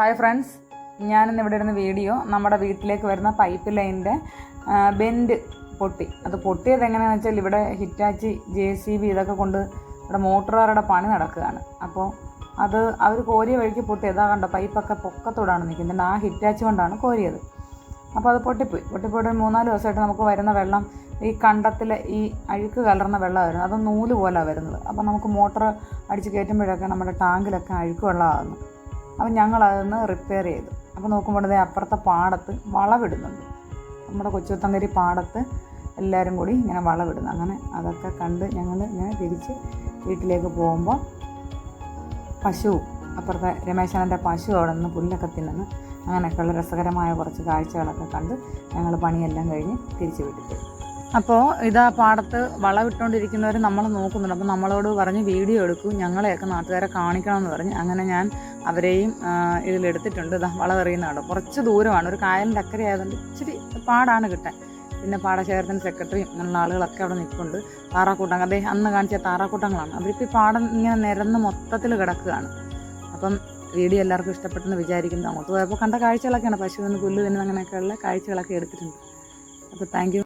Hi friends ഞാനിന്ന് ഇവിടെ ഇരുന്ന വീഡിയോ നമ്മുടെ വീട്ടിലേക്ക് വരുന്ന പൈപ്പ് ലൈനിന്റെ ബെൻഡ് പൊട്ടി. അത് പൊട്ടിയത് എങ്ങനെയാണെന്ന് വെച്ചാൽ ഇവിടെ ഹിറ്റാച്ചി ജെ സി ബി ഇതൊക്കെ കൊണ്ട് ഇവിടെ മോട്ടറുകാരുടെ പണി നടക്കുകയാണ്. അപ്പോൾ അത് അവർ കോരിയ വഴിക്ക് പൊട്ടി. അതാ കണ്ടോ പൈപ്പൊക്കെ പൊക്കത്തോടാണ് നിൽക്കുന്നത്. ആ ഹിറ്റാച്ചി കൊണ്ടാണ് കോരിയത്. അപ്പോൾ അത് പൊട്ടിപ്പോയി. പൊട്ടിപ്പോയിട്ട് മൂന്നാൽ ദിവസമായിട്ട് നമുക്ക് വരുന്ന വെള്ളം ഈ കണ്ടത്തിലെ ഈ അഴുക്ക് കലർന്ന വെള്ളമായിരുന്നു അത് നൂൽ പോലെ വരുന്നത്. അപ്പോൾ നമുക്ക് മോട്ടർ അടിച്ച് കയറ്റുമ്പോഴൊക്കെ നമ്മുടെ ടാങ്കിലൊക്കെ അഴുക്ക് വെള്ളമാകുന്നു. അപ്പം ഞങ്ങളതൊന്ന് റിപ്പയർ ചെയ്തു. അപ്പോൾ നോക്കുമ്പോഴേ അപ്പുറത്തെ പാടത്ത് വളവിടുന്നുണ്ട്. നമ്മുടെ കൊച്ചുത്തങ്കരി പാടത്ത് എല്ലാവരും കൂടി ഇങ്ങനെ വളവിടുന്നു. അങ്ങനെ അതൊക്കെ കണ്ട് ഞങ്ങൾ ഇങ്ങനെ തിരിച്ച് വീട്ടിലേക്ക് പോകുമ്പോൾ പശു അപ്പുറത്തെ രമേശാനന്റെ പശു അവിടെ നിന്ന് പുല്ലൊക്കെ തിന്നുന്നു. അങ്ങനെയൊക്കെയുള്ള രസകരമായ കുറച്ച് കാഴ്ചകളൊക്കെ കണ്ട് ഞങ്ങൾ പണിയെല്ലാം കഴിഞ്ഞ് തിരിച്ച് വീട്ടിൽ പോയി. അപ്പോൾ ഇതാ പാടത്ത് വളവിട്ടുകൊണ്ടിരിക്കുന്നവർ നമ്മൾ നോക്കുന്നുണ്ട്. അപ്പോൾ നമ്മളോട് പറഞ്ഞ് വീഡിയോ എടുക്കും ഞങ്ങളെയൊക്കെ നാട്ടുകാരെ കാണിക്കണമെന്ന് പറഞ്ഞ്. അങ്ങനെ ഞാൻ അവരെയും ഇതിലെടുത്തിട്ടുണ്ട്. ഇതാ വളവെറിയുന്നതാണ്? കുറച്ച് ദൂരമാണ്. ഒരു കായലിന്റെ അക്കരെ ആയതുകൊണ്ട് ഇച്ചിരി പാടാണ് കിട്ടാൻ. പിന്നെ പാടശേഖരത്തിന് സെക്രട്ടറിയും അങ്ങനെയുള്ള ആളുകളൊക്കെ അവിടെ നിൽപ്പുണ്ട്. താറാക്കൂട്ടങ്ങൾ. അതേ അന്ന് കാണിച്ച താറാക്കൂട്ടങ്ങളാണ്. അവരിപ്പോൾ ഈ പാടം ഇങ്ങനെ നിരന്ന് മൊത്തത്തിൽ കിടക്കുകയാണ്. അപ്പം വീഡിയോ എല്ലാവർക്കും ഇഷ്ടപ്പെട്ടെന്ന് വിചാരിക്കുന്നു. അങ്ങോട്ട് പോയപ്പോൾ കണ്ട കാഴ്ചകളൊക്കെയാണ്. പശുവിന് പുല്ല് തന്നെ അങ്ങനെയൊക്കെയുള്ള കാഴ്ചകളൊക്കെ എടുത്തിട്ടുണ്ട്. അപ്പോൾ താങ്ക്